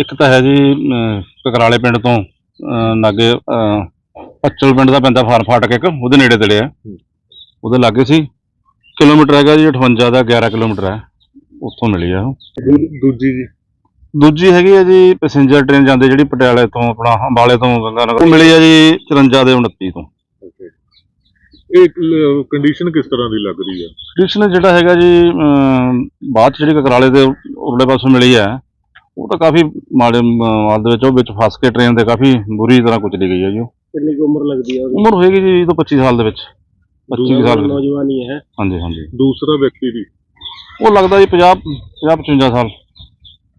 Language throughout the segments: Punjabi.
ਇੱਕ ਤਾਂ ਹੈ ਜੀ ਕਕਰਾਲੇ ਪਿੰਡ ਤੋਂ ਅਮ, ਪੱਚਲ ਪਿੰਡ ਦਾ ਪੈਂਦਾ ਫਾਰ ਫਾਟਕ ਇੱਕ ਉਹਦੇ ਨੇੜੇ ਤੇੜੇ ਆ। ਉਹਦੇ ਲਾਗੇ ਸੀ। ਕਿਲੋਮੀਟਰ ਹੈਗਾ ਜੀ 58 ਦਾ 11 ਕਿਲੋਮੀਟਰ ਹੈ। ਉੱਥੋਂ ਮਿਲੀ ਆ ਦੂਜੀ ਜੀ? ਦੂਜੀ ਹੈਗੀ ਹੈ ਜੀ ਪੈਸੇਂਜਰ ਟ੍ਰੇਨ ਜਾਂਦੇ ਜਿਹੜੀ ਪਟਿਆਲੇ ਤੋਂ ਆਪਣਾ ਅੰਬਾਲੇ ਤੋਂ ਗੰਗਾਨਗਰ ਮਿਲੀ ਆ ਜੀ 54 ਦੇ 29 ਤੋਂ। ਇਹ ਕੰਡੀਸ਼ਨ ਕਿਸ ਤਰ੍ਹਾਂ ਦੀ ਲੱਗ ਰਹੀ ਹੈ ਕ੍ਰਿਸ਼ਨ ਜਿਹੜਾ ਹੈਗਾ ਜੀ ਬਾਅਦ 'ਚ ਜਿਹੜੀ ਕਕਰਾਲੇ ਦੇ ਉਰਲੇ ਪਾਸੋਂ ਮਿਲੀ ਹੈ ਉਹ ਤਾਂ ਕਾਫੀ ਮਾੜੇ ਮ- ਹਾਲ ਦੇ ਵਿੱਚ ਉਹ ਵਿੱਚ ਫਸ ਕੇ ਟ੍ਰੇਨ ਦੇ ਕਾਫੀ ਬੁਰੀ ਤਰ੍ਹਾਂ ਕੁਚਲੀ ਗਈ ਹੈ ਜੀ ਉਹ। ਕਿੰਨੀ ਕੁ ਉਮਰ ਲੱਗਦੀ ਹੈ ਉਹਦੀ? ਉਮਰ ਹੋਏਗੀ ਜੀ 20 ਤੋਂ 25 ਸਾਲ ਦੇ ਵਿੱਚ 25 ਕੁ ਸਾਲ। ਨੌਜਵਾਨੀ ਹੈ ਹਾਂਜੀ ਹਾਂਜੀ। ਦੂਸਰਾ ਵਿਅਕਤੀ ਦੀ ਉਹ ਲੱਗਦਾ ਜੀ 50 50 55 ਸਾਲ।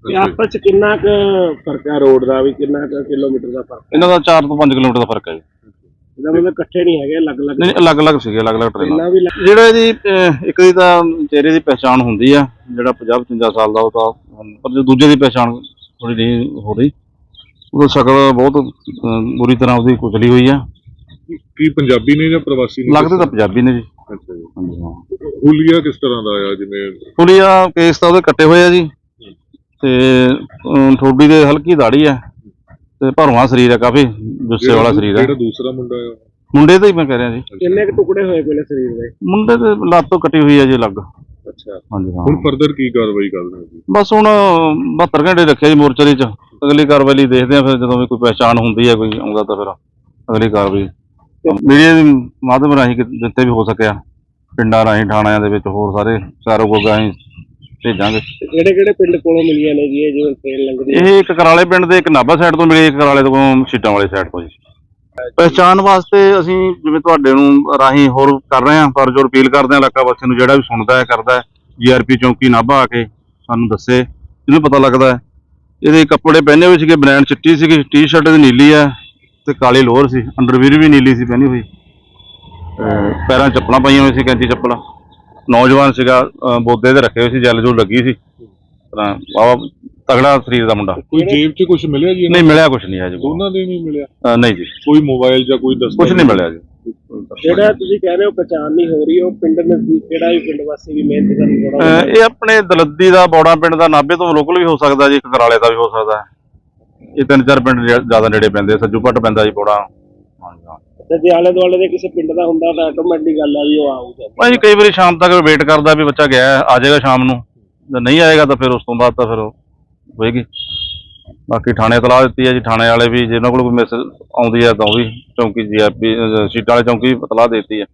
ਤੇ ਆਪਸ ਚ ਕਿੰਨਾ ਕੁ ਫ਼ਰਕ ਹੈ ਰੋਡ ਦਾ ਵੀ ਕਿੰਨਾ ਕੁ ਕਿਲੋਮੀਟਰ ਦਾ ਫ਼ਰਕ ਇਹਨਾਂ ਦਾ 4 ਤੋਂ 5 ਕਿਲੋਮੀਟਰ ਦਾ ਫ਼ਰਕ ਹੈ ਜੀ। ਇਹਦਾ ਮਤਲਬ ਇਕੱਠੇ ਨਹੀਂ ਹੈਗੇ ਅਲੱਗ-ਅਲੱਗ। ਨਹੀਂ ਅਲੱਗ-ਅਲੱਗ ਸੀਗੇ ਅਲੱਗ-ਅਲੱਗ ਟ੍ਰੇਨਾਂ ਵੀ ਜਿਹੜਾ ਇਹਦੀ ਅਹ, ਇੱਕ ਦੀ ਤਾਂ ਚਿਹਰੇ ਦੀ ਪਛਾਣ ਹੁੰਦੀ ਆ ਜਿਹੜਾ 50 55 ਸਾਲ ਦਾ ਉਹ ਤਾਂ ਪਰ ਜੋ ਦੂਜੇ ਦੀ ਪਛਾਣ ਥੋੜੀ ਨਹੀਂ ਹੋ ਰਹੀ ਉਹਦਾ ਸ਼ਕਲ ਬਹੁਤ ਅਹ, ਬੁਰੀ ਤਰ੍ਹਾਂ ਉਹਦੀ ਕੁਚਲੀ ਹੋਈ ਆ। ਕੀ- ਪੰਜਾਬੀ ਨੇ ਜਾਂ ਪ੍ਰਵਾਸੀ ਨੇ ਲੱਗਦੇ ਤਾਂ ਪੰਜਾਬੀ ਨੇ ਜੀ। ਅੱਛਾ ਜੀ। ਹਾਂਜੀ ਹਾਂ। ਹੁਲੀਆ ਕਿਸ ਤਰ੍ਹਾਂ ਦਾ ਆਇਆ ਜਿਵੇਂ? ਪੁਲੀਆ ਕੇਸ ਤਾਂ ਉਹਦੇ ਕੱਟੇ ਹੋਏ ਆ ਜੀ। ਤੇ ਅਮ, ਠੋਡੀ ਦੇ ਹਲਕੀ ਦਾੜੀ ਆ। ਤੇ ਭਰਵਾਂ ਸਰੀਰ ਆ ਕਾਫੀ ਜੁੱਸੇ ਵਾਲਾ ਸਰੀਰ ਆ। ਜਿਹੜਾ ਦੂਸਰਾ ਮੁੰਡਾ ਆ ਮੁੰਡੇ ਦਾ ਹੀ ਮੈਂ ਕਹਿ ਰਿਹਾ ਜੀ। ਕਿੰਨੇ ਕੁ ਟੁਕੜੇ ਹੋਏ ਨੇ ਸਰੀਰ ਦੇ? ਮੁੰਡੇ ਦੇ ਲੱਤ ਤੋਂ ਕੱਟੀ ਹੋਈ ਆ ਜੀ ਅਲੱਗ। ਅੱਛਾ। ਹਾਂਜੀ ਹਾਂ। ਹੁਣ ਫਰਦਰ ਕੀ ਕਾਰਵਾਈ ਕਰ ਰਹੇ ਹੋ ਜੀ? ਬਸ ਹੁਣ 72 ਘੰਟੇ ਰੱਖਿਆ ਜੀ ਮੋਰਚਰੀ ਚ। ਅਗਲੀ ਕਾਰਵਾਈ ਲਈ ਦੇਖਦੇ ਆ ਫਿਰ ਜਦੋਂ ਵੀ ਕੋਈ ਪਹਿਚਾਣ ਹੁੰਦੀ ਹੈ ਕੋਈ ਆਉਂਦਾ ਤਾਂ ਫਿਰ ਅਗਲੀ ਕਾਰਵਾਈ। ਮੀਡੀਆ ਦੇ ਮਾਧਿਅਮ ਰਾਹੀਂ ਕਿ- ਜਿੱਥੇ ਵੀ ਹੋ ਸਕਿਆ ਪਿੰਡਾਂ ਰਾਹੀਂ ਥਾਣਿਆਂ ਦੇ ਵਿੱਚ ਹੋਰ ਸਾਰੇ ਚਾਰੋ ਗੋਗਾ ਅਸੀਂ ਭੇਜਾਂਗੇ। ਕਿਹੜੇ ਕਿਹੜੇ ਪਿੰਡ ਕੋਲੋਂ ਮਿਲੀਆਂ ਨੇ ਜੀ ਇਹ ਜਿਵੇਂ ਟ੍ਰੇਨ ਲੰਘਦੀ ਹੈ? ਇਹ ਇੱਕ ਕਰਾਲੇ ਪਿੰਡ ਦੇ ਇੱਕ ਨਾਭਾ ਸਾਈਡ ਤੋਂ ਮਿਲੀ ਇੱਕ ਕਰਾਲੇ ਤੋਂ ਸੀਟਾਂ ਵਾਲੀ ਸਾਈਡ ਤੋਂ ਜੀ। ਪਹਿਚਾਣ ਵਾਸਤੇ ਅਸੀਂ ਜਿਵੇਂ ਤੁਹਾਡੇ ਨੂੰ ਰਾਹੀਂ ਹੋਰ ਕਰ ਰਹੇ ਹਾਂ, ਪਰ ਜੋ ਅਪੀਲ ਕਰਦੇ ਹਾਂ ਇਲਾਕਾ ਵਾਸੀਆਂ ਨੂੰ, ਜਿਹੜਾ ਵੀ ਸੁਣਦਾ ਹੈ, ਕਰਦਾ ਹੈ ਜੀਆਰਪੀ ਚੌਂਕੀ ਨਾਭਾ ਆ ਕੇ ਸਾਨੂੰ ਦੱਸੇ ਜਿਹਨੂੰ ਪਤਾ ਲੱਗਦਾ ਹੈ। ਇਹਦੇ ਕੱਪੜੇ ਪਹਿਨੇ ਹੋਏ ਸੀਗੇ ਬ੍ਰਾਂਡ ਚਿੱਟੀ ਸੀਗੀ ਟੀ-ਸ਼ਰਟ ਇਹਦੀ ਨੀਲੀ ਹੈ ਤੇ ਕਾਲੀ ਲੋਅਰ ਸੀ ਅੰਡਰਵੀਰ ਵੀ ਨੀਲੀ ਸੀ, ਪਹਿਨੀ ਹੋਈ। ਪੈਰਾਂ ਚੱਪਲਾਂ ਪਾਈਆਂ ਹੋਈਆਂ ਸੀ, ਕੈਂਚੀ ਚੱਪਲਾਂ। ਨੌਜਵਾਨ ਸੀਗਾ ਬੋਦੇ ਦੇ ਰੱਖੇ ਹੋਏ ਸੀ, ਜੈਲ ਜੋ ਲੱਗੀ ਸੀ। ਤਾਂ ਵਾਵਾ ਤਗੜਾ ਸਰੀਰ ਦਾ ਮੁੰਡਾ। ਕੋਈ ਜੇਬ 'ਚ ਕੁਝ ਮਿਲਿਆ ਜੀ ਇਹਨਾਂ? ਨਹੀਂ ਮਿਲਿਆ ਕੁਝ ਨਹੀਂ ਹੈ ਜੀ। ਦੋਨਾਂ ਦੇ ਨਹੀਂ ਮਿਲਿਆ? ਨਹੀਂ ਜੀ। ਕੋਈ ਮੋਬਾਈਲ ਜਾਂ ਕੋਈ ਦਸਤਾਵੇਜ਼? ਕੁਝ ਨਹੀਂ ਮਿਲਿਆ ਜੀ। ਜਿਹੜਾ ਤੁਸੀਂ ਕਹਿ ਰਹੇ ਹੋ ਪਛਾਣ ਨਹੀਂ ਹੋ ਰਹੀ ਉਹ ਪਿੰਡ ਨਜ਼ਦੀਕ ਕਿਹੜਾ ਵੀ ਪਿੰਡ ਵਾਸੀ ਵੀ ਮਿਹਨਤ ਕਰਨ ਥੋੜਾ ਇਹ ਆਪਣੇ ਦਲੱਦੀ ਦਾ ਬੌੜਾ ਪਿੰਡ ਦਾ ਨਾਭੇ ਤੋਂ ਲੋਕਲ ਵੀ ਹੋ ਸਕਦਾ ਜੀ ਕਕਰਾਲੇ ਦਾ ਵੀ ਹੋ ਸਕਦਾ। ਹੈ ਇਹ ਤਿੰਨ ਚਾਰ ਪਿੰਡ ਜ਼ਿਆਦਾ ਨੇੜੇ ਪੈਂਦੇ। ਸੱਜੂ ਭੱਟ ਪੈਂਦਾ ਜੀ ਬੌੜਾ। ਹਾਂਜੀ ਹਾਂ ਤੇ ਜੇ ਆਲੇ ਦੁਆਲੇ ਦੇ ਕਿਸੇ ਪਿੰਡ ਦਾ ਹੁੰਦਾ ਤਾਂ ਆਟੋਮੈਟਿਕ ਗੱਲ ਆ ਵੀ ਉਹ ਆਊਗਾ। ਭਾਈ ਕਈ ਵਾਰੀ ਸ਼ਾਮ ਤੱਕ ਵੇਟ ਕਰਦਾ ਵੀ ਬੱਚਾ ਗਿਆ ਹੈ, ਆ ਜਾਏਗਾ ਸ਼ਾਮ ਨੂੰ। ਜੇ ਨਹੀਂ ਆਏਗਾ ਤਾਂ ਫਿਰ ਉਸ ਤੋਂ ਬਾਅਦ ਤਾਂ ਫਿਰ ਉਹ ਹੋਏਗੀ। ਬਾਕੀ ਥਾਣੇ ਤਲਾਹ ਦਿੱਤੀ ਹੈ ਜੀ, ਥਾਣੇ ਵਾਲੇ ਵੀ ਜੇ ਉਹਨਾਂ ਕੋਲ ਕੋਈ ਮੈਸੇਜ ਆਉਂਦੀ ਹੈ ਤਾਂ ਉਹ ਵੀ ਚੌਂਕੀ ਜੀਆਰਪੀ ਸੀਟਾਂ ਵਾਲੇ ਚੌਂਕੀ ਤਲਾਹ ਦਿੱਤੀ ਹੈ।